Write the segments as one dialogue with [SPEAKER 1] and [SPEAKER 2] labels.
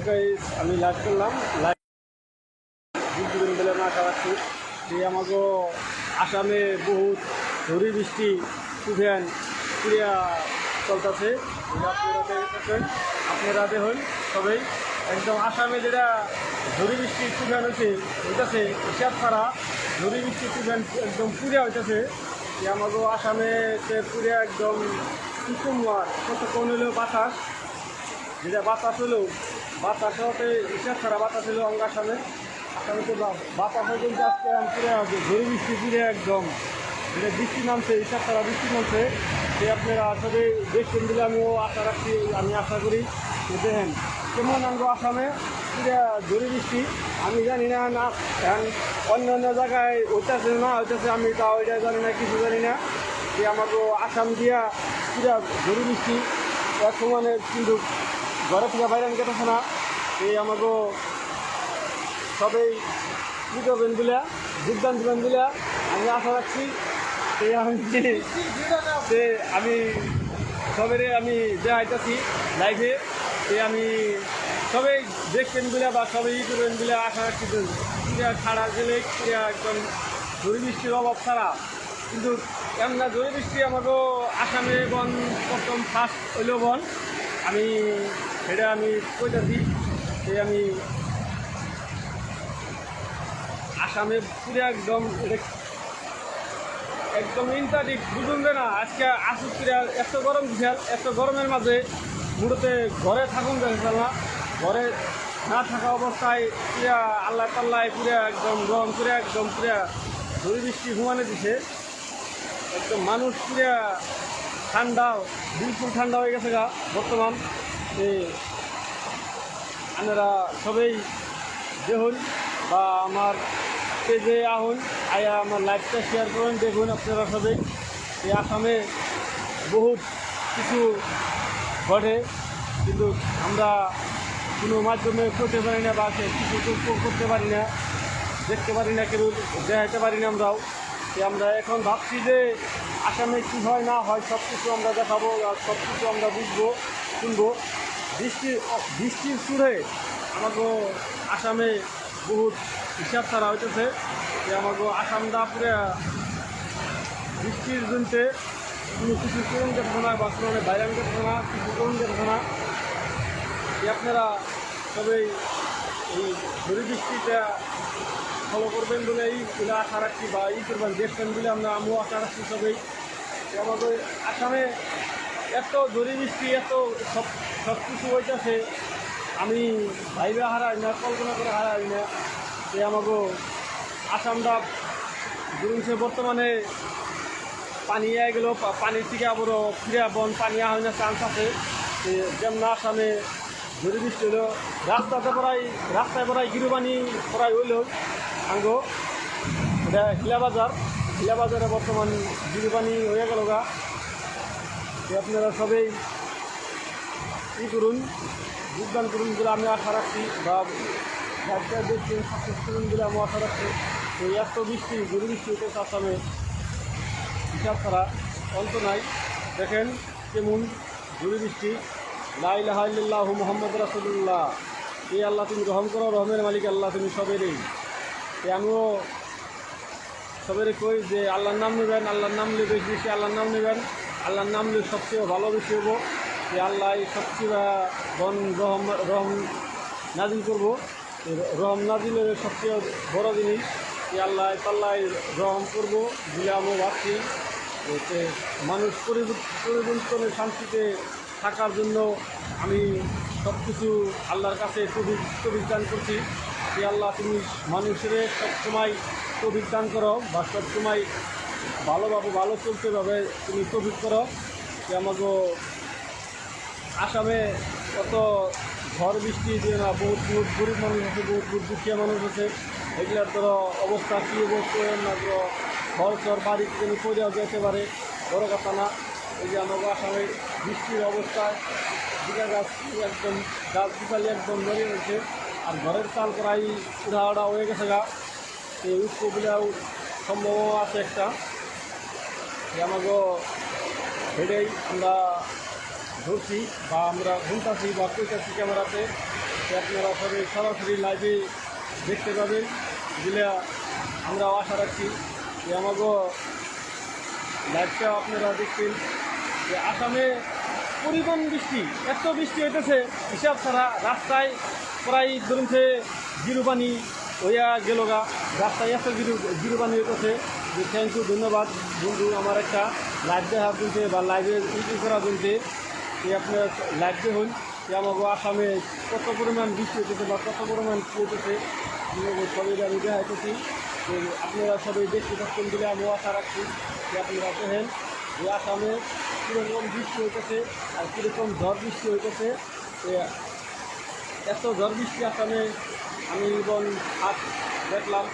[SPEAKER 1] আমি লাইভ করলাম। লাইভ দুদিন বেলা না খাওয়াচ্ছি যে আমাকে আসামে বহুত ঝড়ি বৃষ্টি, তুফান ক্রিয়া চলতেছে। আপনারা দেখুন সবাই। একদম আসামে যেটা ঝড়ি বৃষ্টি, তুফান হয়েছে হইতেছে, হিসাব ছাড়া ঝড়ি বৃষ্টি, তুফান একদম পুরিয়া হইতেছে। যে আমাকে আসামে পুরিয়া একদম কুকুমার কত কোন হলেও বাতাস? যেটা বাতাস হলো বাতাস হতে হিসাব ছাড়া বাতাস হলো অঙ্গ আসামে আসামে তো বাতাস কিন্তু আজকে পুরো ঝড়ি বৃষ্টি পুরে একদম। যেটা বৃষ্টি নামছে হিসাব ছাড়া বৃষ্টি নামছে। সে আপনারা আসলে দেখছেন বলে আমিও আশা রাখছি, আমি আশা করি। দেখেন, কেমন আনব আসামে পুরা বৃষ্টি। আমি জানি না না অন্য অন্য জায়গায় হইতেছে না হইতেছে, আমি তাও এটা জানি না, কিছু জানি না। যে আমাকে আসাম দিয়া পুরা ঝড়ি বৃষ্টি। এক সমানে কিন্তু ঘরে থেকে বাইরে কেটেছে না। এই আমাকে সবাই কী করবেন বলে যোগদান দেবেন বলে আমি আশা রাখছি এই আমি সে আমি সবেরে আমি যে আইতাছি লাইভে সে আমি সবাই দেখবেন বলে বা সবাই ই করবেন বলে আশা রাখছি ছাড়া গেলে একদম ঝড়ি বৃষ্টির অভাব ছাড়া। কিন্তু এমন ঝড়ি বৃষ্টি আমাকে আসামে বন, প্রথম ফার্স্ট হইল বন। আমি সেটা আমি কইতাছি যে আমি আসামে পুরো একদম এটা একদম ইন্টারডিক বুঝুন না, আজকে আসুক এত গরম বিশাল, এত গরমের মাঝে মুড়োতে ঘরে থাকুন যাচ্ছে না ঘরে না থাকা অবস্থায় পুরা আল্লাহ পাল্লায় পুরা একদম গরম পুরা একদম পুরা ঝড়ি বৃষ্টি ঘুমানে দিছে। একদম মানুষ পুরা ঠান্ডা, বিলকুল ঠান্ডা হয়ে গেছে গা বর্তমান। এই আপনারা সবাই দেখুন বা আমার পেজে আহুন আয়া আমার লাইভটা শেয়ার করুন, দেখুন আপনারা সবাই এই আসামে বহুত কিছু ঘটে, কিন্তু আমরা কোনো মাধ্যমে করতে পারি না বা কিছু কর- করতে পারি না, দেখতে পারি না, কেউ দেখাতে পারি না আমরাও। যে আমরা এখন ভাবছি যে আসামে কী হয়, না হয় সব কিছু আমরা দেখাবো আর সব কিছু আমরা বুঝব। শুনব। বৃষ্টির বৃষ্টির সুরে আমাকে আসামে বহুত হিসাব ছাড়া হইতেছে যে আমাকে আসামটা পুরা বৃষ্টির জন্যে কোনো কিছু করুন যেতে বা কোনো বাইরান যেতে কিছু করুন যেতে যে আপনারা সবাই এই ঝড়ি বৃষ্টিটা ফলো করবেন বলে এই বলে আশা রাখছি বা ই করবেন দেখবেন বলে আমরা আমিও আশা রাখছি সবাই। আমাদের আসামে এত ঝড়ি বৃষ্টি এত সব সব কিছু হইতেছে, আমি ভাইবে হারাই না, কল্পনা করে হারাই না যে আমাকে আসামটা ধরুন সে বর্তমানে পানি আই গেল পানির থেকে আবারও ফিরে বন পানি হয় না চান্স আছে। যেমন আসামে ঝড়ি বৃষ্টি হলো, রাস্তাতে প্রায়, রাস্তায় প্রায় গিরুবানি প্রায় হইল। আঙ্গ, এটা হিলাবাজার, হিলাবাজারে বর্তমান গিরুবানি হয়ে গেল গা। তো আপনারা সবাই ই করুন, যোগদান করুন বলে আমি আশা রাখছি বা যাত্রা দেখছেন, সাকসেস করুন বলে আমি আশা রাখছি। তো এত বৃষ্টি ঝড়ি বৃষ্টি হইতেছে আসামে হিসাব ছাড়া অন্ত নাই। দেখেন কেমন ঝড়ি বৃষ্টি। লাই লাইলাহ মোহাম্মদ রাসুল্লাহ এই আল্লাহ তুমি রহম করো, রহমের মালিক আল্লাহ তুমি সবেরই। এ আমিও সবেরে কই যে আল্লাহর নাম নেবেন, আল্লাহর নাম নিলে বেশি বেশি আল্লাহর নাম নেবেন। আল্লাহর নাম নিলে সবচেয়ে ভালো বেশি হব যে আল্লাহ সবচেয়ে বন রহম রহম নাজিল করব। রহম নাজিলের সবচেয়ে বড় জিনিস যে আল্লাহ পাল্লায় রহম করব বলে আমি ভাবছি মানুষ পরিবর্ত- পরিবর্তনে শান্তিতে থাকার জন্য আমি সব কিছু আল্লাহর কাছে তবিক তবিক দান করছি। যে আল্লাহ তুমি মানুষের সবসময় তবিক দান করো বা সবসময় ভালোভাবে ভালো চলতে ভাবে, তুমি তবিক করো যে আমাকে আসামে কত ঝড় বৃষ্টি দিয়ে না, বহুত বহুত গরিব মানুষ আছে, বহুত বহুত দুঃখিয়া মানুষ আছে, এগুলার ধরো অবস্থা কী অবস্থা না ধরো ঘর চর, বাড়ি যেন পড়েও যেতে পারে বড় কথা না। এই যে আমাকে আসামে বৃষ্টির অবস্থায় দিঘা গাছ একদম গাছ বিকালে একদম মরে রয়েছে আর ঘরের চাল প্রায় উড়া উড়া হয়ে গেছে গা। এই উৎসবগুলাও সম্ভব আছে একটা। যে আমাকে হেঁটেই আমরা ধরছি বা আমরা ঘুমতাছি বা কইতাছি ক্যামেরাতে আপনারা সবাই সরাসরি লাইভে দেখতে পাবেন। দিলে আমরা আশা রাখছি যে আমাকে লাইভটা আপনারা দেখছেন যে আসামে পরিমাণ বৃষ্টি, এত বৃষ্টি হইতেছে, হিসাব ছাড়া রাস্তায় প্রায় ধরুন সে জিরো পানি হইয়া গেল গা। রাস্তায় এত জিরো জিরো পানি হইতেছে যে থ্যাংক ইউ ধন্যবাদ। বন্ধু, আমার একটা লাইভ দেখা শুনছে বা লাইভে ইউটিউব করা শুনছে যে আপনার লাইভ দেখুন। যে আমাকে আসামে কত পরিমাণ বৃষ্টি হইতেছে বা কত পরিমাণ কি আমাকে সবাই আমি দেখাইতেছি আপনারা সবাই দেখতে পাচ্ছেন বলে আমি আশা রাখছি যে আপনারা দেখেন যে আসামে কীরকম বৃষ্টি হইতেছে আর কীরকম ঝড় বৃষ্টি হইতেছে। এত ঝড় বৃষ্টি আসামে আমি এবং হাত দেখলাম,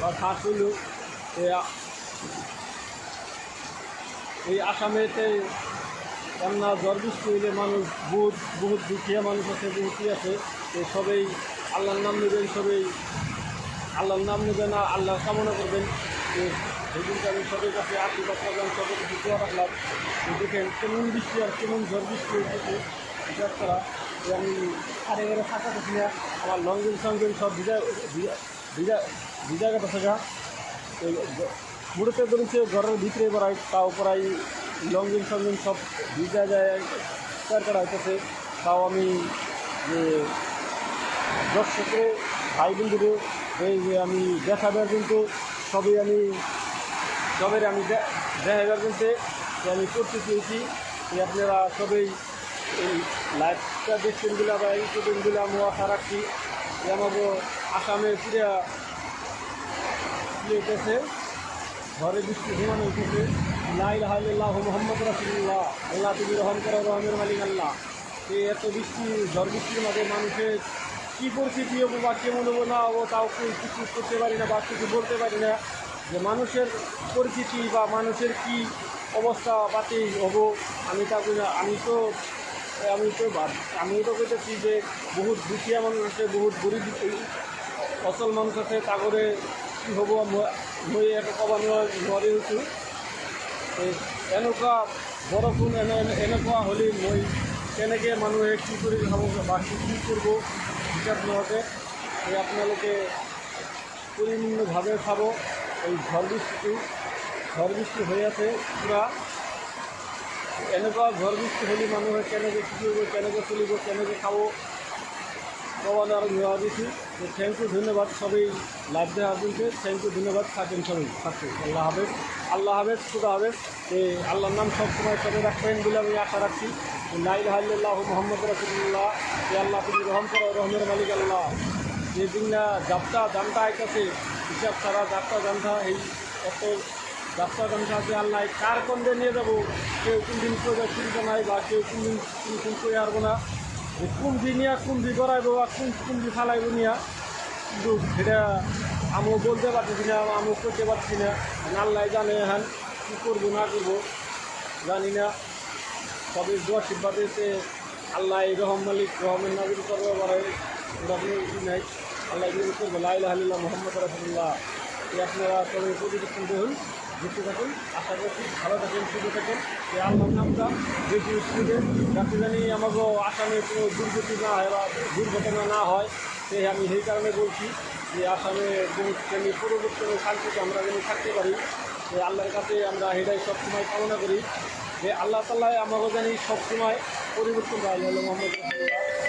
[SPEAKER 1] বা শ্বাস হইল এই আসামেতে কেননা ঝড় বৃষ্টি হইলে মানুষ বহুত বহুত দুঃখিয়া মানুষ আছে, বহুত ই আছে। তো সবাই আল্লাহর নাম নেবেন, সবাই আল্লাহর নাম নেবেন আর আল্লাহ কামনা করবেন। তো সেই দিনটা আমি সবার কাছে আশীর্বাদ করলাম সবার কাছে দোয়া রাখলাম। দেখেন কেমন বৃষ্টি আর কেমন ঝড় বৃষ্টি হয়েছে হিসাব করা আমি সাড়ে এগারো থাকা না আমার লঙ্গেন সঙ্গেন সব ভিজা ভিজা ভিজা গেছে থাকা মুড়তে ধরেছে ঘরের ভিতরে পড়াই তাও প্রায় লঙ্গিন সঙ্গিন সব ভিজা যায়। তার করা হইতেছে, তাও আমি যে দর্শকে ভাই বন্ধুরে, এই যে আমি দেখাবার কিন্তু সবই আমি সবের আমি দেখাবার কিন্তু আমি চেয়েছি যে আপনারা সবাই লাইভটা দেখছেন বলে বা ইউটিউবেন বলে আমি আশা রাখছি যে আমাকে আসামে ইয়ে ঘরে বৃষ্টি ঘুমানো হইতেছে লাই লাহ মোহাম্মদ রাসুল্লাহ আল্লাহ তুমি রহম করো, রহমের মালিক আল্লাহ। এই এত বৃষ্টি, ঝড় বৃষ্টির মাঝে মানুষের কী পরিস্থিতি হব বা কেমন হব না হব তাও কিছু করতে পারি না বা কিছু বলতে পারি না। যে মানুষের পরিস্থিতি বা মানুষের কি অবস্থা পাতি হব, আমি তা। আমি তো আমি তো আমিও তো কইতেছি যে বহুত দুখিয়া মানুষ আছে, বহুত গরিব অচল মানুষ আছে, তাগরে কি হ'ব, মই একো ক'ব নোৱাৰ হৈছোঁ। এনেকুৱা বৰষুণ এনে এনেকুৱা হ'লে মই কেনেকৈ মানুহে কি কৰি খাব বা কি কৰিব হিচাপ নোহোৱাকৈ এই আপোনালোকে পরিপূর্ণভাবে খাব এই ঝড় বৃষ্টি ঝড় বৃষ্টি হৈ আছে, পূৰা। এনেকুৱা ঘৰ বৃষ্টি হ'লে মানুহে কেনেকৈ কি কৰিব, কেনেকৈ চলিব, কেনেকৈ খাব আর নেওয়া দিছি। থ্যাংক ইউ ধন্যবাদ সবাই। লাইভ দেওয়ার জন্য থ্যাংক ইউ ধন্যবাদ। থাকেন সবাই। থাকছে আল্লাহ হাফেজ। আল্লাহ হাফেজ, খুদা হাফেজ। এই আল্লাহর নাম সবসময় সবাই রাখবেন বলে আমি আশা রাখছি লাইল হাল্লাহ মোহাম্মদ রসুল্লাহ এ আল্লাহ, তুমি রহম করো রহমের মালিক আল্লাহ। যে দিন না যাত্রা দামটা আইতাছে হিসাব ছাড়া যাত্রা দামটা এই এত যাত্রা দামটা আছে আল্লাহ কার কন্দে নিয়ে যাব? কেউ কোন দিন সুবিধা নাই বা কেউ কোন দিন কোন করে আসব না। যে কুমড়ি নিয়ে কুমড়ি গড়াইবো বা কোন কুমড়ি ফালাইবো নিয়ে। কিন্তু সেটা আমিও বলতে পারতেছি না, আমিও করতে পারছি না। আল্লাহ জানে হ্যাঁ কী করব, না করব। জানি না। তবে দোয়া শিবাদেতে আল্লাহ রহম মালিক, রহমের নাবির করব পারে কোনো নাই। আল্লাহ করব লাইলা হালিল্লাহ মোহাম্মদ রাসুল্লাহ আপনারা সবাই প্রতিদিন দেখুন দেখতে থাকুন। আশা করছি ভালো থাকেন সুখে থাকেন। এই আল্লাহর নামটা বেশি স্পিডে যাতে জানি আমাকে আসামে কোনো দুর্গতি না হয় বা দুর্ঘটনা না হয়, সেই আমি সেই কারণে বলছি যে আসামে শ্রেণি পরবর্তী শান্তিতে আমরা যেন থাকতে পারি। যে আল্লাহর কাছে আমরা এটাই সবসময় কামনা করি যে আল্লাহ তাল্লাহ আমাকে জানি সবসময় পরিবর্তন পাওয়া মোহাম্মদ